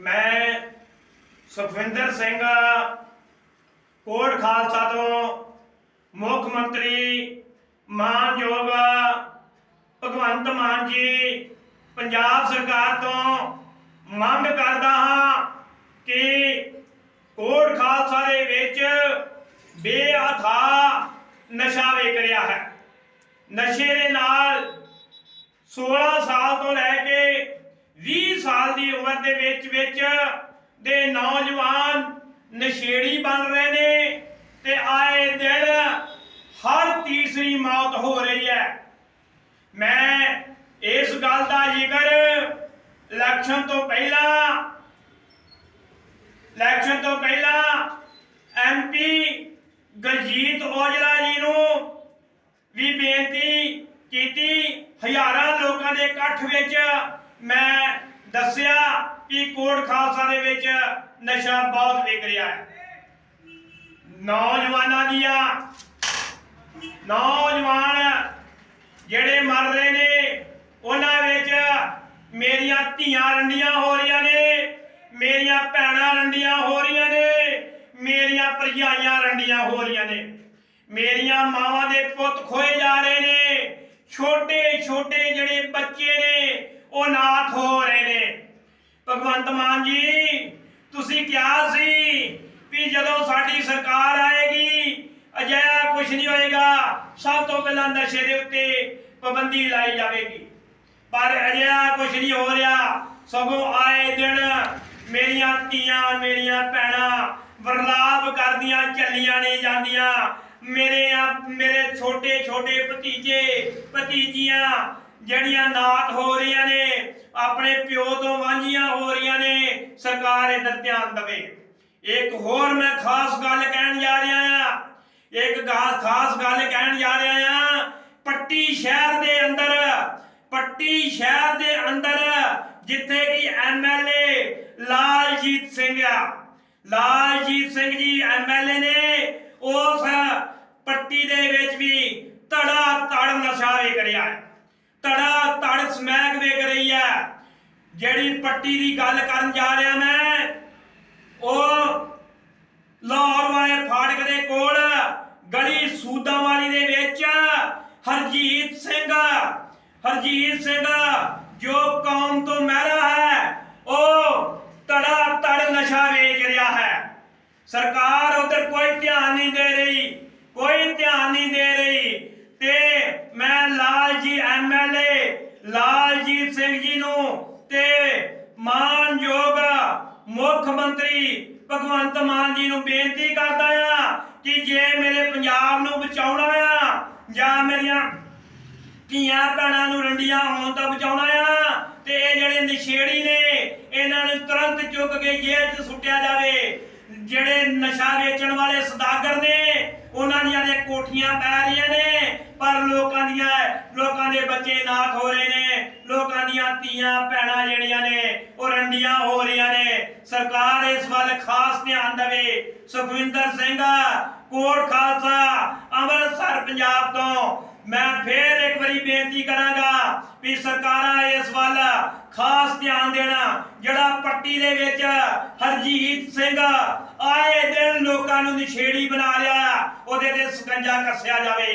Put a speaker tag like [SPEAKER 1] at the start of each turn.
[SPEAKER 1] ਮੈਂ ਸੁਖਵਿੰਦਰ ਸਿੰਘ, ਕੋਟ ਖਾਲਸਾ ਤੋਂ ਮੁੱਖ ਮੰਤਰੀ ਮਾਨਯੋਗ ਭਗਵੰਤ ਮਾਨ ਜੀ ਪੰਜਾਬ ਸਰਕਾਰ ਤੋਂ ਮੰਗ ਕਰਦਾ ਹਾਂ ਕਿ ਕੋਟ ਖਾਲਸਾ ਦੇ ਵਿੱਚ ਬੇਅਥਾ ਨਸ਼ਾ ਵੇਚ ਰਿਹਾ ਹੈ। ਨਸ਼ੇ ਦੇ ਨਾਲ 16 ਸਾਲ ਤੋਂ ਲੈ ਕੇ 20 ਸਾਲ ਦੀ ਉਮਰ ਦੇ ਵਿੱਚ ਵਿੱਚ ਦੇ ਨੌਜਵਾਨ ਨਸ਼ੇੜੀ ਬਣ ਰਹੇ ਨੇ ਤੇ ਆਏ ਦਿਨ ਹਰ ਤੀਸਰੀ ਮੌਤ ਹੋ ਰਹੀ ਹੈ। ਮੈਂ ਇਸ ਗੱਲ ਦਾ ਜ਼ਿਕਰ ਇਲੈਕਸ਼ਨ ਤੋਂ ਪਹਿਲਾਂ, ਇਲੈਕਸ਼ਨ ਤੋਂ ਪਹਿਲਾਂ ਐਮਪੀ ਗਰਜੀਤ ਔਜਲਾ ਜੀ ਨੂੰ ਵੀ ਬੇਨਤੀ ਕੀਤੀ ਹਜ਼ਾਰਾਂ ਲੋਕਾਂ ਦੇ ਇਕੱਠ ਵਿੱਚ ਮੈਂ ਦੱਸਿਆ ਕਿ ਕੋਟ ਖਾਲਸਾ ਦੇ ਵਿੱਚ ਨਸ਼ਾ ਬਹੁਤ ਵਿਕ ਰਿਹਾ ਹੈ। ਨੌਜਵਾਨਾਂ ਦੀਆਂ, ਨੌਜਵਾਨ ਜਿਹੜੇ ਮਰ ਰਹੇ ਨੇ, ਉਹਨਾਂ ਵਿੱਚ ਮੇਰੀਆਂ ਧੀਆਂ ਰੰਡੀਆਂ ਹੋ ਰਹੀਆਂ ਨੇ, ਮੇਰੀਆਂ ਭੈਣਾਂ ਰੰਡੀਆਂ ਹੋ ਰਹੀਆਂ ਨੇ, ਮੇਰੀਆਂ ਭਰਜਾਈਆਂ ਰੰਡੀਆਂ ਹੋ ਰਹੀਆਂ ਨੇ, ਮੇਰੀਆਂ ਮਾਵਾਂ ਦੇ ਪੁੱਤ ਖੋਏ ਜਾ ਰਹੇ ਨੇ ਛੋਟੇ ਛੋਟੇ ਜਿਹੜੇ ਬੱਚੇ ਨੇ, ਉਹ ਨਾਥ ਹੋ ਰਹੇ ਨੇ। ਭਗਵੰਤ ਮਾਨ ਜੀ, ਤੁਸੀਂ ਕਿਹਾ ਸੀ ਵੀ ਜਦੋਂ ਸਾਡੀ ਸਰਕਾਰ ਆਏਗੀ, ਅਜਿਹਾ ਕੁਝ ਨਹੀਂ ਹੋਏਗਾ। ਸਭ ਤੋਂ ਪਹਿਲਾਂ ਨਸ਼ੇ ਦੇ ਉੱਤੇ ਪਾਬੰਦੀ ਲਾਈ ਜਾਵੇਗੀ। ਪਰ ਅਜਿਹਾ ਕੁਝ ਨਹੀਂ ਹੋ ਰਿਹਾ। ਸਗੋਂ ਆਏ ਦਿਨ ਮੇਰੀਆਂ ਧੀਆਂ, ਮੇਰੀਆਂ ਭੈਣਾਂ ਵਰਲਾਪ ਕਰਦੀਆਂ ਚੱਲੀਆਂ ਨਹੀਂ ਜਾਂਦੀਆਂ। ਮੇਰੇ ਆ ਮੇਰੇ ਛੋਟੇ ਛੋਟੇ ਭਤੀਜੇ, ਭਤੀਜੀਆਂ, ਜਿਹੜੀਆਂ ਨਾਤ ਹੋ ਰਹੀਆਂ ਨੇ, ਆਪਣੇ ਪਿਓ ਤੋਂ ਵਾਂਝੀਆਂ ਹੋ ਰਹੀਆਂ ਨੇ, ਸਰਕਾਰ ਇਹਦਾ ਧਿਆਨ ਦੇਵੇ। ਇੱਕ ਹੋਰ ਮੈਂ ਖਾਸ ਗੱਲ ਕਹਿਣ ਜਾ ਰਿਹਾ ਆ ਇੱਕ ਖਾਸ ਗੱਲ ਕਹਿਣ ਜਾ ਰਿਹਾ ਆ ਪੱਟੀ ਸ਼ਹਿਰ ਦੇ ਅੰਦਰ, ਪੱਟੀ ਸ਼ਹਿਰ ਦੇ ਅੰਦਰ, ਜਿੱਥੇ ਕਿ ਐਮਐਲਏ ਲਾਲਜੀਤ ਸਿੰਘ ਆ। ਲਾਲਜੀਤ ਸਿੰਘ ਜੀ ਐਮਐਲਏ ਨੇ ਉਸ ਪੱਟੀ ਦੇ ਵਿੱਚ ਵੀ ਧੜਾ ਧੜ ਨਸ਼ਾ ਵੇਚ ਰਿਹਾ ਹੈ। ਧੜਾ ਧੜ ਸਮੈਕ ਵੇਚ ਰਹੀ ਹੈ। ਜਿਹੜੀ ਪੱਟੀ ਦੀ ਗੱਲ ਕਰਨ ਜਾ ਰਿਹਾ ਮੈਂ, ਉਹ ਲਾਹੌਰ ਵਾਲੇ ਫਾਟਕ ਦੇ ਕੋਲ ਗਲੀ ਸੂਦਾਂ ਵਾਲੀ ਦੇ ਵਿੱਚ ਹਰਜੀਤ ਸਿੰਘ ਹਰਜੀਤ ਸਿੰਘ ਜੋ ਕੌਮ ਤੋਂ ਮਹਿਰਾ ਹੈ, ਉਹ ਤੜਾ ਤੜ ਨਸ਼ਾ ਵੇ ਸਰਕਾਰ ਉਧਰ ਕੋਈ ਧਿਆਨ ਨਹੀਂ ਦੇ ਰਹੀ, ਕੋਈ ਧਿਆਨ ਨਹੀਂ ਦੇ ਰਹੀ। ਤੇ ਮੈਂ ਲਾਲ ਜੀ ਐਮਐਲਏ ਲਾਲਜੀਤ ਸਿੰਘ ਜੀ ਨੂੰ ਤੇ ਮਾਨਯੋਗ ਮੁੱਖ ਮੰਤਰੀ ਭਗਵੰਤ ਮਾਨ ਜੀ ਨੂੰ ਬੇਨਤੀ ਕਰਦਾ ਆ ਕਿ ਜੇ ਮੇਰੇ ਪੰਜਾਬ ਨੂੰ ਬਚਾਉਣਾ ਆ, ਜਾਂ ਮੇਰੀਆਂ ਧੀਆਂ ਭੈਣਾਂ ਨੂੰ ਰੰਡੀਆਂ ਹੋਣ ਤੋਂ ਬਚਾਉਣਾ ਆ, ਤੇ ਇਹ ਜਿਹੜੇ ਨਸ਼ੇੜੀ ਨੇ, ਇਹਨਾਂ ਨੂੰ ਤੁਰੰਤ ਚੁੱਕ ਕੇ ਜੇਲ੍ਹ 'ਚ ਸੁੱਟਿਆ ਜਾਵੇ। ਨਸ਼ਾ ਵੇਚਣ ਵਾਲੇ ਸਦਾਗਰ ਨੇ, ਉਹਨਾਂ ਦੀਆਂ ਦੇ ਕੋਠੀਆਂ ਪੈ ਰਹੀਆਂ ਨੇ, ਪਰ ਲੋਕਾਂ ਦੀਆਂ, ਲੋਕਾਂ ਦੇ ਬੱਚੇ ਨਾਥ ਹੋ ਰਹੇ ਨੇ, ਲੋਕਾਂ ਦੀਆਂ ਧੀਆਂ ਭੈਣਾਂ ਜਿਹੜੀਆਂ ਨੇ, ਉਹ ਰੰਡੀਆਂ ਹੋ ਰਹੀਆਂ ਨੇ। ਸਰਕਾਰ ਇਸ ਵੱਲ ਖਾਸ ਧਿਆਨ ਦੇਵੇ। ਸੁਖਵਿੰਦਰ ਸਿੰਘ ਕੋਟ ਖਾਲਸਾ, ਅੰਮ੍ਰਿਤਸਰ, ਪੰਜਾਬ ਤੋਂ ਮੈਂ ਫੇਰ ਇੱਕ ਵਾਰੀ ਬੇਨਤੀ ਕਰਾਂਗਾ ਵੀ ਸਰਕਾਰਾਂ ਇਸ ਵੱਲ ਖਾਸ ਧਿਆਨ ਦੇਣਾ, ਜਿਹੜਾ ਪੱਟੀ ਦੇ ਵਿੱਚ ਹਰਜੀਤ ਸਿੰਘ ਆਏ ਦਿਨ ਲੋਕਾਂ ਨੂੰ ਨਿਸ਼ੇੜੀ ਬਣਾ ਲਿਆ, ਉਹਦੇ ਤੇ ਸਕੰਜਾ ਕੱਸਿਆ ਜਾਵੇ।